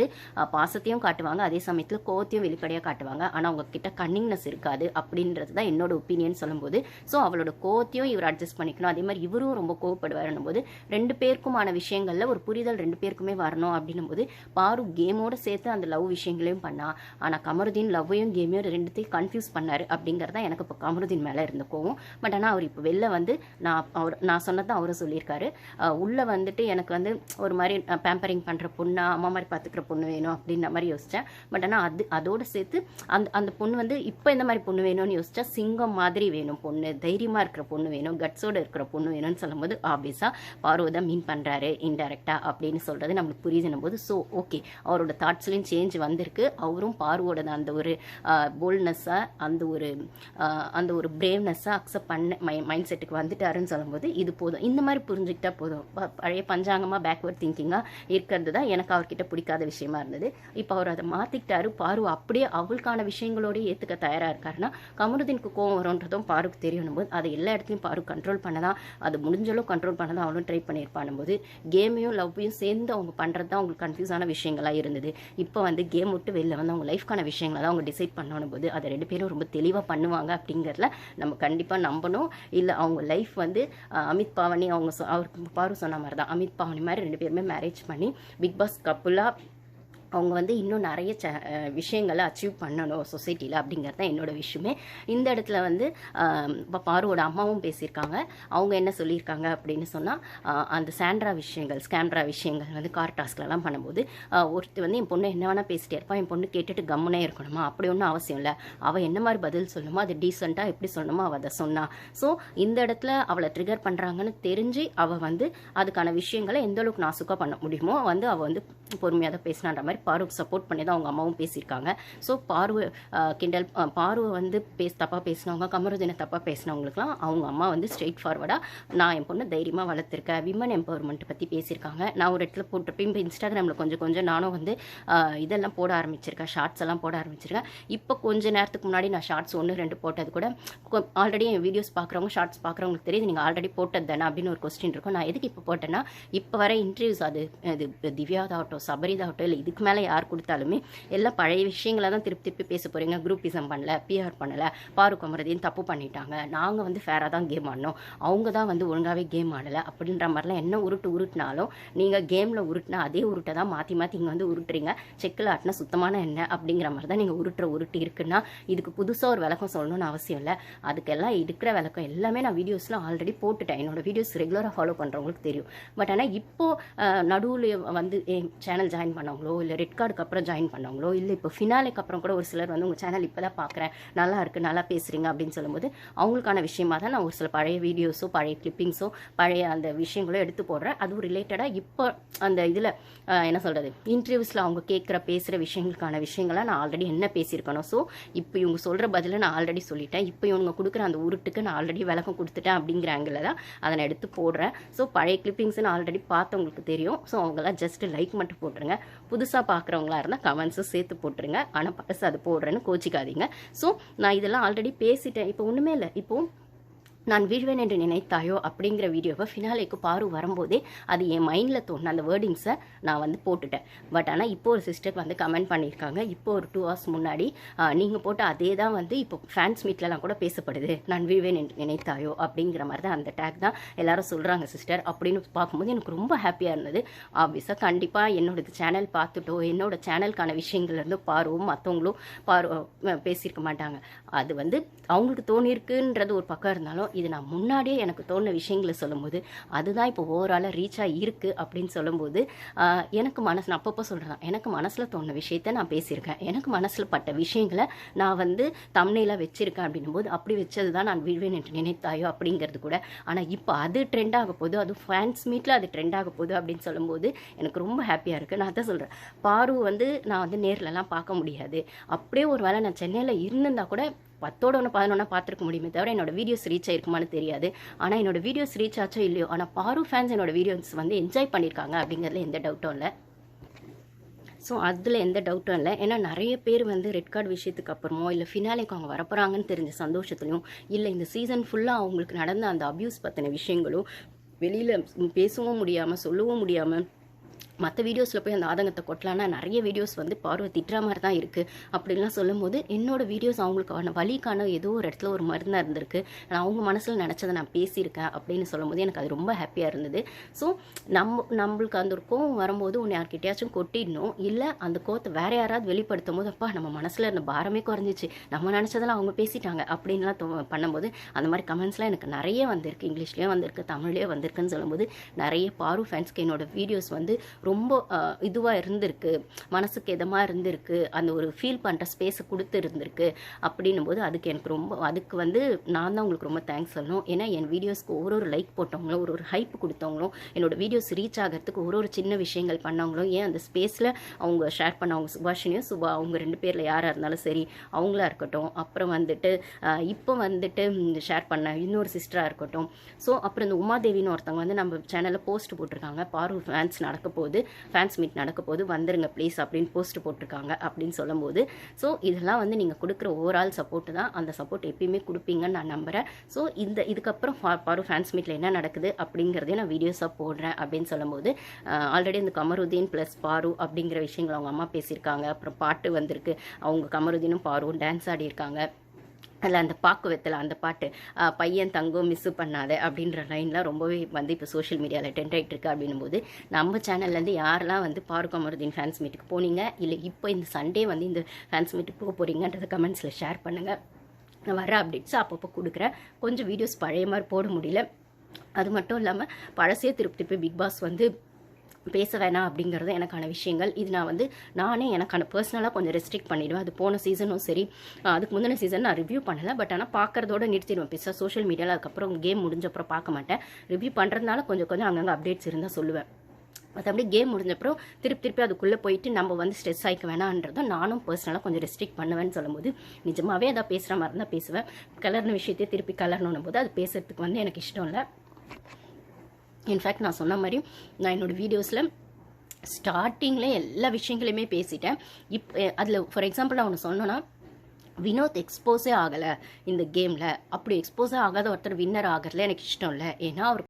வந்து பாசத்தையும் காட்டுவாங்க அதே சமயத்தில் கோவத்தையும் வெளிப்படையாக காட்டுவாங்க. ஆனால் அவங்க கிட்ட கன்னிங்னஸ் இருக்காது அப்படின்றது தான் என்னோட ஒப்பீனியன் சொல்லும்போது. ஸோ அவளோட கோவத்தையும் இவர் அட்ஜஸ்ட் பண்ணிக்கணும். அதே மாதிரி இவரும் ரொம்ப கோவப்படுவாருன்னும் போது ரெண்டு பேருக்குமான விஷயங்களில் ஒரு புரிதல் ரெண்டு பேருக்குமே வரணும் அப்படின்னும் போது பாரு கேமோட சேர்த்து அந்த லவ் விஷயங்களையும் பண்ணா. ஆனால் கமருதீன் லவ்வையும் கேமையும் ரெண்டுத்தையும் கன்ஃபியூஸ் பண்ணாரு தான் எனக்கு இப்போ கமருதீன் மேலே இருந்த கோவம். பட் ஆனால் அவர் இப்போ வெளில வந்து நான் அவர் நான் சொன்னதான் அவரும் சொல்லியிருக்காரு. உள்ளே வந்துட்டு எனக்கு வந்து ஒரு மாதிரி பேம்பரிங் பண்ணுற பொண்ணா அம்மா மாதிரி பார்த்துக்கிற பொண்ணு வேணும் அப்படின்ற மாதிரி யோசித்தேன் பட் ஆனால் அது அதோட சேர்த்து அந்த அந்த பொண்ணு வந்து இப்போ இந்த மாதிரி பொண்ணு வேணும்னு யோசிச்சா சிங்கம் மாதிரி வேணும் பொண்ணு தைரியமாக இருக்கிற பொண்ணு வேணும் கட்ஸோட இருக்கிற பொண்ணு வேணும்னு சொல்லும்போது ஆப்வியஸாக பார்வதா மீன் பண்ணுறாரு இன்டெரக்டாக அப்படின்னு சொல்கிறது நம்மளுக்கு புரியுதுன்னும் போது ஸோ ஓகே அவரோட தாட்ஸ்லேயும் சேஞ்ச் வந்திருக்கு. அவரும் பார்வோட அந்த ஒரு போல்ட்னஸ்ஸாக அந்த ஒரு அந்த ஒரு பிரேவ்னஸ்ஸாக அக்செப்ட் பண்ண மை மைண்ட் செட்டுக்கு வந்துட்டாருன்னு சொல்லும்போது இது போதும். இந்த மாதிரி புரிஞ்சுக்கிட்டா போதும். பழைய பஞ்சாங்கமாக பேக்வர்ட் திங்கிங்காக இருக்கிறது தான் எனக்கு அவர்கிட்ட பிடிக்காத விஷயம். விஷயமா இருந்தது. இப்போ அவர் அதை மாற்றிக்கிட்டாரு பாரு அப்படியே அவளுக்கான விஷயங்களோடய ஏற்றுக்க தயாராக இருக்காருன்னா கமருதீனுக்கு கோவம் வரும்ன்றதும் பாருக்கு தெரியணும் போது அதை எல்லா இடத்துலையும் பாரு கண்ட்ரோல் பண்ண தான் அது முடிஞ்சளவு கண்ட்ரோல் பண்ண தான் அவளும் ட்ரை பண்ணியிருப்பானும் போது கேமையும் லவ்வையும் சேர்ந்து அவங்க பண்ணுறது தான் அவங்களுக்கு கன்ஃபியூஸான விஷயங்களாக இருந்தது. இப்போ வந்து கேம் விட்டு வெளில வந்து அவங்க லைஃப்க்கான விஷயங்களை தான் அவங்க டிசைட் பண்ணணும் போது அதை ரெண்டு பேரும் ரொம்ப தெளிவாக பண்ணுவாங்க அப்படிங்கிறதுல நம்ம கண்டிப்பாக நம்பணும். இல்லை அவங்க லைஃப் வந்து அமித் பாவனி அவங்க சொ- அவருக்கு பாரு சொன்ன மாதிரி தான் அமித் பாவனி மாதிரி ரெண்டு பேருமே மேரேஜ் பண்ணி பிக் பாஸ் கப்புலாக அவங்க வந்து இன்னும் நிறைய ச விஷயங்களை அச்சீவ் பண்ணணும் சொசைட்டியில் அப்படிங்கிறது தான் என்னோட விஷயமே. இந்த இடத்துல வந்து இப்போ பாருவோட அம்மாவும் பேசியிருக்காங்க. அவங்க என்ன சொல்லியிருக்காங்க அப்படின்னு சொன்னால் அந்த சாண்ட்ரா விஷயங்கள் ஸ்கேண்ட்ரா விஷயங்கள் வந்து கார் டாஸ்க்லலாம் பண்ணும்போது ஒருத்தர் வந்து என் பொண்ணு என்ன வேணால் பேசிட்டே இருப்பான் என் பொண்ணு கேட்டுட்டு கம்முனே இருக்கணுமா? அப்படி ஒன்றும் அவசியம் இல்லை. அவள் என்ன மாதிரி பதில் சொல்லணுமோ அது டீசெண்டாக எப்படி சொல்லணுமோ அவள் அதை சொன்னா. ஸோ இந்த இடத்துல அவளை ட்ரிகர் பண்ணுறாங்கன்னு தெரிஞ்சு அவள் வந்து அதுக்கான விஷயங்களை எந்த அளவுக்கு நாசுக்காக பண்ண முடியுமோ வந்து அவள் வந்து பொறுமையாக தான் பேசினான்ற மாதிரி பார்வை சப்போர்ட் பண்ணி தான் அவங்க அம்மாவும் பேசியிருக்காங்க. ஸோ பார்வை கிண்டல் பார்வை வந்து பேச தப்பாக பேசினவங்க கமருதினை தப்பாக பேசினவங்களுக்குலாம் அவங்க அம்மா வந்து ஸ்ட்ரெயிட் ஃபார்வர்டாக நான் என் பொண்ணை தைரியமாக வளர்த்துருக்கேன். விமன் எம்பவர்மெண்ட் பற்றி பேசியிருக்காங்க. நான் ஒரு இடத்துல போட்டிருப்பேன் இப்போ இன்ஸ்டாகிராமில் கொஞ்சம் கொஞ்சம் நானும் வந்து இதெல்லாம் போட ஆரம்பிச்சிருக்கேன். ஷார்ட்ஸ் எல்லாம் போட ஆரம்பிச்சிருக்கேன். இப்போ கொஞ்ச நேரத்துக்கு முன்னாடி நான் ஷார்ட்ஸ் ஒன்று ரெண்டு போட்டது கூட ஆல்ரெடி என் வீடியோஸ் பார்க்குறவங்க ஷார்ட்ஸ் பார்க்குறவங்களுக்கு தெரியுது நீங்கள் ஆல்ரெடி போட்டது தானே? அப்படின்னு ஒரு கொஸ்டின் இருக்கும். நான் எதுக்கு இப்போ போட்டேன்னா இப்போ வர இன்டர்வியூஸ் அது இது திவ்யாதாகட்டும் சபரிதாகட்டும் இல்லை இதுக்கு மேலே யார் கொடுத்தாலுமே எல்லாம் பழைய விஷயங்களை தான் திருப்பி திருப்பி பேச போகிறீங்க குரூப்பிசம் பண்ணல பிஆர் பண்ணலை பாரு குமரதின்னு தப்பு பண்ணிட்டாங்க. நாங்கள் வந்து ஃபேராக தான் கேம் ஆடினோம் அவங்க தான் வந்து ஒழுங்காகவே கேம் ஆடலை. அப்படின்ற மாதிரிலாம் என்ன உருட்டு உருட்டினாலும் நீங்கள் கேமில் உருட்டினா அதே உருட்டை தான் மாற்றி மாற்றி இங்கே வந்து உருட்டுறீங்க. செக்கில் ஆட்டினா சுத்தமான என்ன அப்படிங்கிற மாதிரி தான் நீங்கள் உருட்டுற உருட்டு இருக்குன்னா இதுக்கு புதுசாக ஒரு விளக்கம் சொல்லணும்னு அவசியம் இல்லை. அதுக்கெல்லாம் இருக்கிற விளக்கம் எல்லாமே நான் வீடியோஸ்லாம் ஆல்ரெடி போட்டுட்டேன். என்னோட வீடியோஸ் ரெகுலராக ஃபாலோ பண்ணுறவங்களுக்கு தெரியும். பட் ஆனால் இப்போது நடுவில் வந்து சேனல் ஜாயின் பண்ணவங்களோ இல்லை ரெட் கார்டுக்கு அப்புறம் ஜாயின் பண்ணவங்களோ இல்லை இப்போ ஃபினாலேக்கு அப்புறம் கூட ஒரு சிலர் வந்து உங்கள் சேனல் இப்போ தான் பார்க்குறேன் நல்லா இருக்குது நல்லா பேசுகிறீங்க அப்படின்னு சொல்லும்போது அவங்களுக்கான விஷயமா தான் நான் ஒரு சில பழைய வீடியோஸோ பழைய கிளிப்பிங்ஸோ பழைய அந்த விஷயங்களோ எடுத்து போடுறேன். அதுவும் ரிலேட்டடாக இப்போ அந்த இதில் என்ன சொல்கிறது இன்டர்வியூஸில் அவங்க கேட்குற பேசுகிற விஷயங்களுக்கான விஷயங்களை நான் ஆல்ரெடி என்ன பேசியிருக்கணும் ஸோ இப்போ இவங்க சொல்கிற பதிலை நான் ஆல்ரெடி சொல்லிட்டேன். இப்போ இவங்க கொடுக்குற அந்த உருட்டுக்கு நான் ஆல்ரெடி விளக்கம் கொடுத்துட்டேன் அப்படிங்கிற ஆங்கிளில் தான் அதை நான் எடுத்து போடுறேன். ஸோ பழைய கிளிப்பிங்ஸ் ஆல்ரெடி பார்த்தவங்களுக்கு தெரியும். ஸோ அவங்களாம் ஜஸ்ட் லைக் மட்டும் போட்டுருங்க. புதுசாக பார்க்குறவங்களா இருந்தால் கமெண்ட்ஸும் சேர்த்து போட்டுருங்க. ஆனால் பழசு அது போடுறேன்னு கோச்சிக்காதீங்க. ஸோ நான் இதெல்லாம் ஆல்ரெடி பேசிட்டேன். இப்போ ஒன்றுமே இல்லை. இப்போ நான் வீழ்வேன் என்று நினைத்தாயோ அப்படிங்கிற வீடியோவை ஃபினாலேக்கு பாரு வரும்போதே அது என் மைண்டில் தோணுன அந்த வேர்டிங்ஸை நான் வந்து போட்டுட்டேன். பட் ஆனால் இப்போ ஒரு சிஸ்டர் வந்து கமெண்ட் பண்ணியிருக்காங்க. இப்போ ஒரு டூ ஹவர்ஸ் முன்னாடி நீங்கள் போட்ட அதே தான் வந்து இப்போ ஃபேன்ஸ் மீட்லலாம் கூட பேசப்படுது. நான் வீழ்வேன் என்று நினைத்தாயோ அப்படிங்கிற மாதிரி தான் அந்த டேக் தான் எல்லாரும் சொல்கிறாங்க சிஸ்டர் அப்படின்னு பார்க்கும்போது எனக்கு ரொம்ப ஹாப்பியாக இருந்தது. ஆப்வியஸாக கண்டிப்பாக என்னோட சேனல் பார்த்துட்டோ என்னோட சேனலுக்கான விஷயங்கள்லேருந்து பாருவோம் மற்றவங்களும் பாரு பேசியிருக்க மாட்டாங்க. அது வந்து அவங்களுக்கு தோணியிருக்குன்றது ஒரு பக்கம் இருந்தாலும் இது நான் முன்னாடியே எனக்கு தோணுன விஷயங்களை சொல்லும்போது அதுதான் இப்போ ஓவராலாக ரீச்சாக இருக்குது அப்படின்னு சொல்லும்போது எனக்கு மனசு நான் அப்பப்போ சொல்கிறேன் எனக்கு மனசில் தோணுன விஷயத்த நான் பேசியிருக்கேன். எனக்கு மனசில் பட்ட விஷயங்களை நான் வந்து தம்னையில் வச்சுருக்கேன் அப்படின்னும் போது அப்படி வச்சது தான் நான் விழுவேன் என்று நினைத்தாயோ அப்படிங்கிறது கூட. ஆனால் இப்போ அது ட்ரெண்ட் ஆக போகுது அது ஃபேன்ஸ் மீட்டில் அது ட்ரெண்ட் ஆக போகுது அப்படின்னு சொல்லும்போது எனக்கு ரொம்ப ஹாப்பியாக இருக்குது நான் அதான் சொல்கிறேன் பாரு வந்து நான் வந்து நேர்லலாம் பார்க்க முடியாது. அப்படியே ஒரு வேளை நான் சென்னையில் இருந்திருந்தா கூட பத்தோட ஒன்று பதினொன்னா பார்த்துருக்க முடியுமே தவிர என்னோட வீடியோஸ் ரீச் ஆயிருக்குமான்னு தெரியாது. ஆனால் என்னோட வீடியோஸ் ரீச் ஆச்சோ இல்லையோ ஆனால் பாரு ஃபேன்ஸ் என்னோட வீடியோஸ் வந்து என்ஜாய் பண்ணியிருக்காங்க அப்படிங்கிறதுல எந்த டவுட்டும் இல்லை. ஸோ அதில் எந்த டவுட்டும் இல்லை. ஏன்னா நிறைய பேர் வந்து ரெட் கார்டு விஷயத்துக்கு அப்புறமோ இல்லை ஃபினாலேக்கு அவங்க வரப்போகிறாங்கன்னு தெரிஞ்ச சந்தோஷத்துலையும் இல்லை இந்த சீசன் ஃபுல்லாக அவங்களுக்கு நடந்த அந்த அப்யூஸ் பற்றின விஷயங்களும் வெளியில் பேசவும் முடியாமல் சொல்லவும் முடியாமல் மற்ற வீடியோஸில் போய் அந்த ஆதங்கத்தை கொட்டலான்னா நிறைய வீடியோஸ் வந்து பார்வை திட்டுற மாதிரி தான் இருக்குது அப்படின்லாம் சொல்லும்போது என்னோடய வீடியோஸ் அவங்களுக்கான வலிக்கான ஏதோ ஒரு இடத்துல ஒரு மருந்தாக இருந்திருக்கு. நான் அவங்க மனசில் நினச்சதை நான் பேசியிருக்கேன் அப்படின்னு சொல்லும்போது எனக்கு அது ரொம்ப ஹாப்பியாக இருந்தது. ஸோ நம்ம நம்மளுக்கு அந்த ஒரு கோவம் வரும்போது உன்னை யார்கிட்டயாச்சும் கொட்டிடணும். இல்லை அந்த கோத்தை வேற யாராவது வெளிப்படுத்தும் போது அப்பா நம்ம மனசில் இருந்த பாரமே குறைஞ்சிச்சு. நம்ம நினச்சதெல்லாம் அவங்க பேசிட்டாங்க அப்படின்லாம் பண்ணும்போது அந்த மாதிரி கமெண்ட்ஸ்லாம் எனக்கு நிறைய வந்திருக்கு. இங்கிலீஷ்லேயும் வந்திருக்கு தமிழ்லேயே வந்திருக்குன்னு சொல்லும்போது நிறைய பாரு ஃபேன்ஸ்க்கு என்னோடய வீடியோஸ் வந்து ரொம்ப இதுவாக இருந்திருக்கு மனசுக்கு இதமாக இருந்திருக்கு அந்த ஒரு ஃபீல் பண்ணுற ஸ்பேஸை கொடுத்து இருந்திருக்கு அப்படின்னும் போது அதுக்கு எனக்கு ரொம்ப அதுக்கு வந்து நான் தான் உங்களுக்கு ரொம்ப தேங்க்ஸ் சொல்லணும். ஏன்னா என் வீடியோஸ்க்கு ஒரு ஒரு லைக் போட்டவங்களும் ஒரு ஒரு ஹைப் கொடுத்தவங்களும் என்னோட வீடியோஸ் ரீச் ஆகிறதுக்கு ஒரு ஒரு சின்ன விஷயங்கள் பண்ணவங்களும் ஏன் அந்த ஸ்பேஸில் அவங்க ஷேர் பண்ணவங்க சுபாஷினியும் சுபா அவங்க ரெண்டு பேரில் யாராக இருந்தாலும் சரி அவங்களா இருக்கட்டும். அப்புறம் வந்துட்டு இப்போ வந்துட்டு ஷேர் பண்ண இன்னொரு சிஸ்டராக இருக்கட்டும். ஸோ அப்புறம் இந்த உமாதேவின்னு ஒருத்தவங்க வந்து நம்ம சேனலில் போஸ்ட் போட்டிருக்காங்க. பாரு ஃபேன்ஸ் நடக்க போகுது. ஃபேன்ஸ் மீட் நடக்க போது வந்துருங்க ப்ளீஸ் அப்படின்னு போஸ்ட் போட்டிருக்காங்க அப்படின்னு சொல்லும்போது ஸோ இதெல்லாம் வந்து நீங்கள் கொடுக்குற ஓவரால் சப்போர்ட் தான். அந்த சப்போர்ட் எப்பயுமே கொடுப்பீங்கன்னு நான் நம்புகிறேன் ஸோ இந்த இதுக்கப்புறம் பா- பாரு ஃபேன்ஸ் மீட்டில் என்ன நடக்குது அப்படிங்கிறதையும் நான் வீடியோஸாக போடுறேன் அப்படின்னு சொல்லும்போது ஆல்ரெடி இந்த கமருதீன் ப்ளஸ் பாரு அப்படிங்கிற விஷயங்கள் அவங்க அம்மா பேசியிருக்காங்க. அப்புறம் பாட்டு வந்திருக்கு. அவங்க கமருதீனும் பாருவும் டான்ஸ் ஆடியிருக்காங்க. அதில் அந்த பாக்கு வெத்தலை அந்த பாட்டு பையன் தங்கம் மிஸ்ஸு பண்ணாத அப்படின்ற லைன்லாம் ரொம்பவே வந்து இப்போ சோஷியல் மீடியாவில் ட்ரெண்ட் ஆகிட்டு இருக்கு அப்படின்னும் போது நம்ம சேனல்லேருந்து யாரெல்லாம் வந்து பாரு கமருதீன் ஃபேன்ஸ் மீட்டுக்கு போனீங்க? இல்லை இப்போ இந்த சண்டே வந்து இந்த ஃபேன்ஸ் மீட்டுக்கு போக போகிறீங்கன்றத கமெண்ட்ஸில் ஷேர் பண்ணுங்கள் நான் வர அப்டேட்ஸ் அப்பப்போ கொடுக்குறேன். கொஞ்சம் வீடியோஸ் பழைய மாதிரி போட முடியல. அது மட்டும் இல்லாமல் பழசே திருப்பி திருப்பி பிக் பாஸ் வந்து பேச வேணாம் அப்படிங்கிறது எனக்கான விஷயங்கள். இது நான் வந்து நானே எனக்கான பர்சனலாக கொஞ்சம் ரெஸ்ட்ரிக்ட் பண்ணிடுவேன். அது போன சீசனும் சரி. அதுக்கு முந்தின சீசன் நான் ரிவ்யூ பண்ணலை. பட் ஆனால் பார்க்குறதோட நிறுத்திடுவேன். பெருசாக சோஷியல் மீடியாவில் அதுக்கப்புறம் கேம் முடிஞ்சப்புறம் பார்க்க மாட்டேன். ரிவ்யூ பண்ணுறதுனால கொஞ்சம் கொஞ்சம் அங்கங்கே அப்டேட்ஸ் இருந்தால் சொல்லுவேன். மற்றபடி கேம் முடிஞ்சப்புறம் திருப்பி திருப்பி அதுக்குள்ளே போயிட்டு நம்ம வந்து ஸ்ட்ரெஸ் ஆகிக்க வேணான்றதை நானும் பர்சனலாக கொஞ்சம் ரெஸ்ட்ரிக்ட் பண்ணுவேன்னு சொல்லும்போது நிஜமாவே அதை பேசுகிற மாதிரி இருந்தால் பேசுவேன். கலர்ன விஷயத்தையே திருப்பி கலர்னும் போது அது பேசுறதுக்கு வந்து எனக்கு இஷ்டம் இல்லை. இன்ஃபேக்ட் நான் சொன்ன மாதிரி நான் என்னோட வீடியோஸில் ஸ்டார்டிங்கில் எல்லா விஷயங்களையுமே பேசிட்டேன். இப் அதில் ஃபார் எக்ஸாம்பிள் நான் ஒன்று சொன்னேன்னா வினோத் எக்ஸ்போஸே ஆகலை இந்த கேமில் அப்படி எக்ஸ்போஸே ஆகாத ஒருத்தர் வின்னர் ஆகிறதுல எனக்கு இஷ்டம் இல்லை. ஏன்னா அவர்